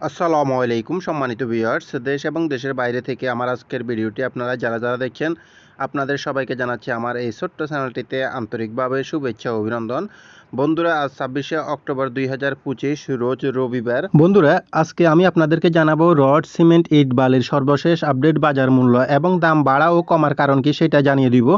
আসসালামু আলাইকুম সম্মানিত ভিউয়ার্স, দেশ এবং দেশের বাইরে থেকে আমার আজকের ভিডিওটি আপনারা যারা যারা দেখছেন আপনাদের সবাইকে জানাচ্ছি আমার এই ছোট্ট চ্যানেলটিতে আন্তরিকভাবে শুভেচ্ছা অভিনন্দন। বন্ধুরা, আজ ছাব্বিশে অক্টোবর দুই হাজার পঁচিশ, রোজ রবিবার। বন্ধুরা, আজকে আমি আপনাদেরকে জানাব রড, সিমেন্ট, ইট, বালির সর্বশেষ আপডেট বাজার মূল্য এবং দাম বাড়া ও কমার কারণ কি সেটা জানিয়ে দিব।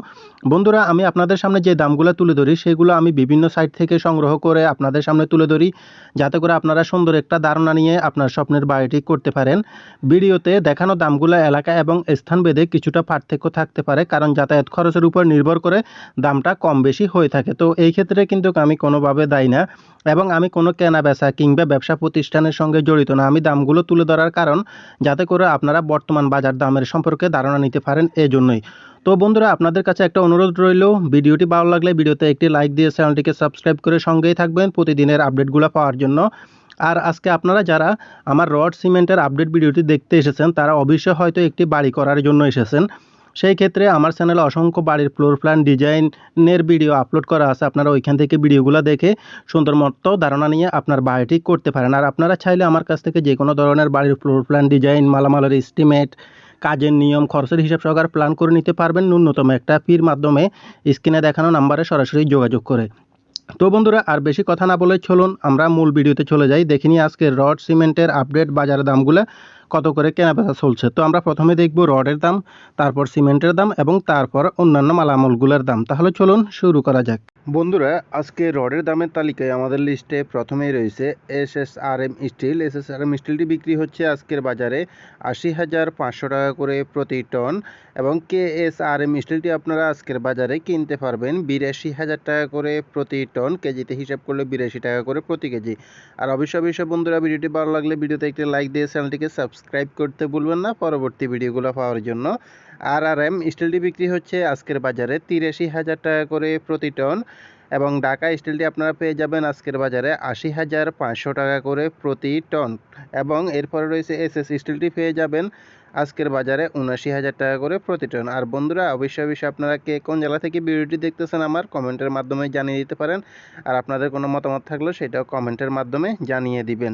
বন্ধুরা, আমি আপনাদের সামনে যে দামগুলো তুলে ধরি সেগুলো আমি বিভিন্ন সাইট থেকে সংগ্রহ করে আপনাদের সামনে তুলে ধরি। যাতে করে আপনারা সুন্দর একটা ধারণা নিয়ে আপনার স্বপ্নের বাড়িটি করতে পারেন। ভিডিওতে দেখানো দামগুলো, এলাকা এবং স্থান স্থানভেদে কিছুটা পার্থক্য থাকতে পারে। কারণ যাতায়াত খরচের উপর নির্ভর করে দামটা কম বেশি হয়ে থাকে। তো এই ক্ষেত্রে কিন্তু আমি কোনোভাবে দায়ী না এবং আমি কোনো কেনা বেচা কিংবা ব্যবসা প্রতিষ্ঠানের সঙ্গে জড়িত না। আমি দামগুলো তুলে ধরার কারণ যাতে করে আপনারা বর্তমান বাজার দামের সম্পর্কে ধারণা নিতে পারেন এজন্যই। তো বন্ধুরা, আপনাদের কাছে একটা অনুরোধ রইল, ভিডিওটি ভালো লাগলে ভিডিওতে একটি লাইক দিয়ে চ্যানেলটিকে সাবস্ক্রাইব করে সঙ্গেই থাকবেন প্রতিদিনের আপডেটগুলো পাওয়ার জন্য। আর আজকে আপনারা যারা আমার রড সিমেন্টের আপডেট ভিডিওটি দেখতে এসেছেন, তারা অবশ্যই হয়তো একটি বাড়ি করার জন্য এসেছেন। সেই ক্ষেত্রে আমার চ্যানেলে অসংখ্য বাড়ির ফ্লোর প্ল্যান ডিজাইনের ভিডিও আপলোড করা আছে। আপনারা ওইখান থেকে ভিডিওগুলো দেখে সুন্দর মতো ধারণা নিয়ে আপনার বাড়িটি করতে পারেন। আর আপনারা চাইলে আমার কাছ থেকে যে কোনো ধরনের বাড়ির ফ্লোর প্ল্যান ডিজাইন মালামালের এস্টিমেট কাজের নিয়ম, খরচের হিসাব সহকারে প্ল্যান করে নিতে পারবেন ন্যূনতম একটা ফির মাধ্যমে। স্ক্রিনে দেখানো নাম্বারে সরাসরি যোগাযোগ করে। তো বন্ধুরা, আর বেশি কথা না বলে চলুন, আমরা মূল ভিডিওতে চলে যাই। দেখে আজকে রড, সিমেন্টের আপডেট বাজারের দামগুলো। কত করে কেনাবেচা চলছে? তো আমরা প্রথমে দেখব রডের দাম, তারপর সিমেন্টের দাম এবং তারপর অন্যান্য মালামালগুলোর দাম। তাহলে চলুন শুরু করা যাক। বন্ধুরা, আজকে রডের দামের তালিকায় আমাদের লিস্টে প্রথমেই রয়েছে S S R M steel. S S R M স্টিলটি বিক্রি হচ্ছে আজকের বাজারে আশি হাজার পাঁচশো টাকা করে প্রতি টন এবং কে এস আর এম স্টিলটি আপনারা আজকের বাজারে কিনতে পারবেন বিরাশি হাজার টাকা করে প্রতি টন, কেজিতে হিসাব করলে বিরাশি টাকা করে প্রতি কেজি। আর অবশ্যই অবশ্যই বন্ধুরা, ভিডিওটি ভালো লাগলে ভিডিওতে একটি লাইক দিয়ে চ্যানেলটিকে সাবস্ক্রাইব করতে ভুলবেন না। পরবর্তী ভিডিওগুলো পাওয়ার জন্য। আর আর এম স্টিলটি বিক্রি হচ্ছে আজকের বাজারে তিরাশি হাজার টাকা করে প্রতি টন এবং ঢাকা স্টিলটি আপনারা পেয়ে যাবেন আজকের বাজারে আশি হাজার পাঁচশো টাকা করে প্রতি টন এবং এরপরে রয়েছে এস এস স্টিলটি পেয়ে যাবেন আজকের বাজারে উনাশি হাজার টাকা করে প্রতি টন। আর বন্ধুরা, অবশ্যই অবশ্যই আপনারা কে কোন জেলা থেকে ভিডিওটি দেখতেছেন আমার কমেন্টের মাধ্যমে জানিয়ে দিতে পারেন। আর আপনাদের কোনো মতামত থাকলেও সেটাও কমেন্টের মাধ্যমে জানিয়ে দিবেন।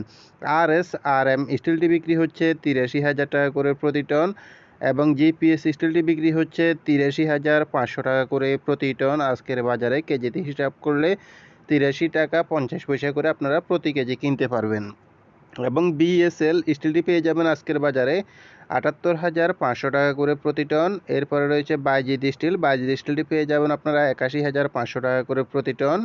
আর এস আর এম স্টিলটি বিক্রি হচ্ছে তিরাশি হাজার টাকা করে প্রতি টন এবং জিপিএস স্টিলটি বিক্রি হচ্ছে তিরাশি হাজার পাঁচশো টাকা করে প্রতি টন। আজকের বাজারে কেজিতে হিসাব করলে তিরাশি টাকা পঞ্চাশ পয়সা করে আপনারা প্রতি কেজি কিনতে পারবেন। এবং বিএসএল স্টিলটি পেয়ে যাবেন আজকের বাজারে আটাত্তর হাজার পাঁচশো টাকা করে প্রতি টন। এরপরে রয়েছে বাইজিদ স্টিল। বাইজিদ স্টিলটি পেয়ে যাবেন আপনারা একাশি হাজার পাঁচশো টাকা করে প্রতি টন।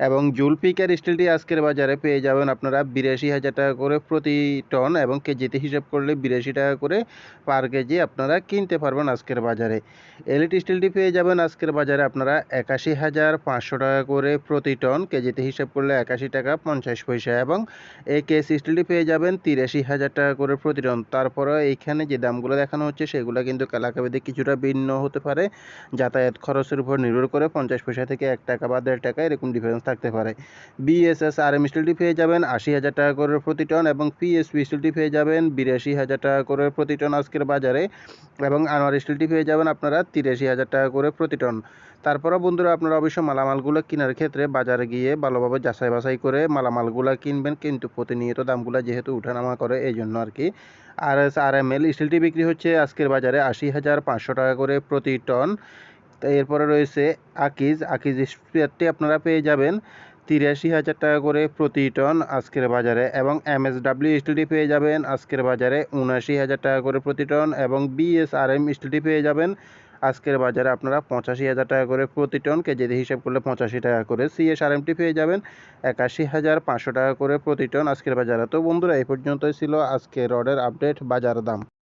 এবং জুলপিকার স্টিলটি আজকের বাজারে পেয়ে যাবেন আপনারা বিরাশি হাজার টাকা করে প্রতি টন এবং কেজিতে হিসাব করলে বিরাশি টাকা করে পার কেজি আপনারা কিনতে পারবেন আজকের বাজারে। এলিট স্টিলটি পেয়ে যাবেন আজকের বাজারে আপনারা একাশি হাজার পাঁচশো টাকা করে প্রতি টন, কেজিতে হিসাব করলে একাশি টাকা পঞ্চাশ পয়সা এবং এই কেস স্টিলটি পেয়ে যাবেন তিরাশি হাজার টাকা করে প্রতি টন। তারপরে এইখানে যে দামগুলো দেখানো হচ্ছে সেগুলো কিন্তু এলাকাভেদে কিছুটা ভিন্ন হতে পারে। যাতায়াত খরচের উপর নির্ভর করে পঞ্চাশ পয়সা থেকে এক টাকা বা দেড় টাকা এরকম ডিফারেন্স থাকতে পারে। বিএসএস আর এম স্টিলটি পেয়ে যাবেন আশি হাজার টাকা করে প্রতি টন এবং পিএসপি স্টিলটি পেয়ে যাবেন বিরাশি হাজার টাকা করে প্রতি টন আজকের বাজারে এবং আনোয়ার স্টিলটি পেয়ে যাবেন আপনারা তিরাশি হাজার টাকা করে প্রতি টন। তারপরও বন্ধুরা আপনারা অবশ্যই মালামালগুলো কেনার ক্ষেত্রে বাজারে গিয়ে ভালোভাবে যাচাই বাছাই করে মালামালগুলো কিনবেন, কিন্তু প্রতিনিয়ত দামগুলো যেহেতু উঠানামা করে এই জন্য আর কি। আর এস আর এম এল স্টিলটি বিক্রি হচ্ছে আজকের বাজারে আশি হাজার পাঁচশো টাকা করে প্রতি টন। তো এরপরে রয়েছে আকিজ। আকিজ স্প্রেয়ারটি আপনারা পেয়ে যাবেন তিরাশি হাজার টাকা করে প্রতি টন আজকের বাজারে এবং এমএসডাব্লিউ স্টিলটি পেয়ে যাবেন আজকের বাজারে উনাশি হাজার টাকা করে প্রতি টন এবং বিএসআরএম স্টিলটি পেয়ে যাবেন আজকের বাজারে আপনারা পঁচাশি হাজার টাকা করে প্রতি টন। কেজিতে হিসাব করলে পঁচাশি টাকা করে সিএসআরএমটি পেয়ে যাবেন একাশি হাজার পাঁচশো টাকা করে প্রতি টন আজকের বাজারে। তো বন্ধুরা, এই পর্যন্তই ছিল আজকের রডের আপডেট বাজার দাম।